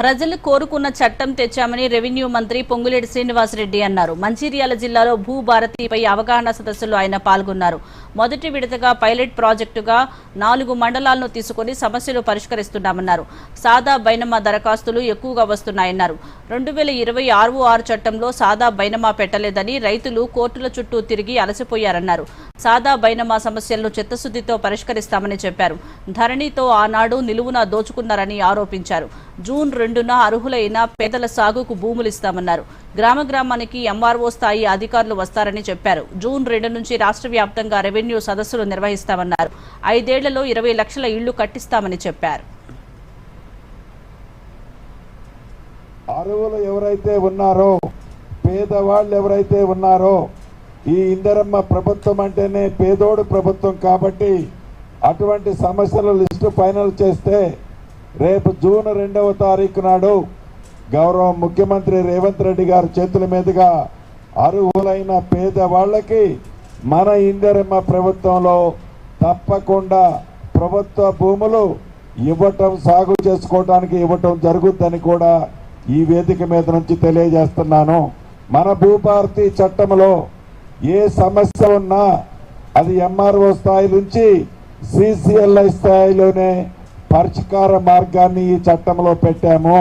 ప్రజలు కోరుకున్న చట్టం తెచ్చామని రెవెన్యూ మంత్రి పొంగులేటి శ్రీనివాసరెడ్డి అన్నారు. మంచిర్యాల జిల్లాలో భూభారతిపై అవగాహన సదస్సులో ఆయన పాల్గొన్నారు. మొదటి విడతగా పైలట్ ప్రాజెక్టుగా నాలుగు మండలాలను తీసుకుని సమస్యలు పరిష్కరిస్తున్నామన్నారు. సాదా బైనమా దరఖాస్తులు ఎక్కువగా వస్తున్నాయన్నారు. రెండు వేల ఇరవై ఆరు ఆరు చట్టంలో సాదా బైనమా పెట్టలేదని రైతులు కోర్టుల చుట్టూ తిరిగి అలసిపోయారన్నారు. సాదా బైనమా సమస్యలను చిత్తశుద్ధితో పరిష్కరిస్తామని చెప్పారు. ధరణితో ఆనాడు నిలువున దోచుకున్నారని ఆరోపించారు. జూన్ రెండున అర్హులైన పేదల సాగుకు భూములు ఇస్తామన్నారు. గ్రామ గ్రామానికి ఎంఆర్ఓ స్థాయి అధికారులు వస్తారని చెప్పారు. జూన్ రెండు నుంచి రాష్ట్ర వ్యాప్తంగా రెవెన్యూ సదస్సులు నిర్వహిస్తామన్నారు. ఐదేళ్ళలో ఇరవై లక్షల ఇళ్ళు కట్టిస్తామని చెప్పారు. అరువులు ఎవరైతే ఉన్నారో పేదవాళ్ళు ఎవరైతే ఉన్నారో ఈ ఇందరమ్మ ప్రభుత్వం అంటేనే పేదోడు ప్రభుత్వం కాబట్టి అటువంటి సమస్యల లిస్టు ఫైనల్ చేస్తే రేపు జూన్ రెండవ తారీఖు నాడు గౌరవ ముఖ్యమంత్రి రేవంత్ రెడ్డి గారి చేతుల మీదుగా అర్హులైన పేదవాళ్ళకి మన ఇందరమ్మ ప్రభుత్వంలో తప్పకుండా ప్రభుత్వ భూములు ఇవ్వటం సాగు చేసుకోవడానికి ఇవ్వటం జరుగుద్దని కూడా ఈ వేదిక మీద నుంచి తెలియజేస్తున్నాను. మన భూభారతి చట్టంలో ఏ సమస్య ఉన్నా అది ఎంఆర్ఓ స్థాయి నుంచి సిసిఎల్ఐ స్థాయిలోనే పరిష్కార మార్గాన్ని ఈ చట్టంలో పెట్టాము.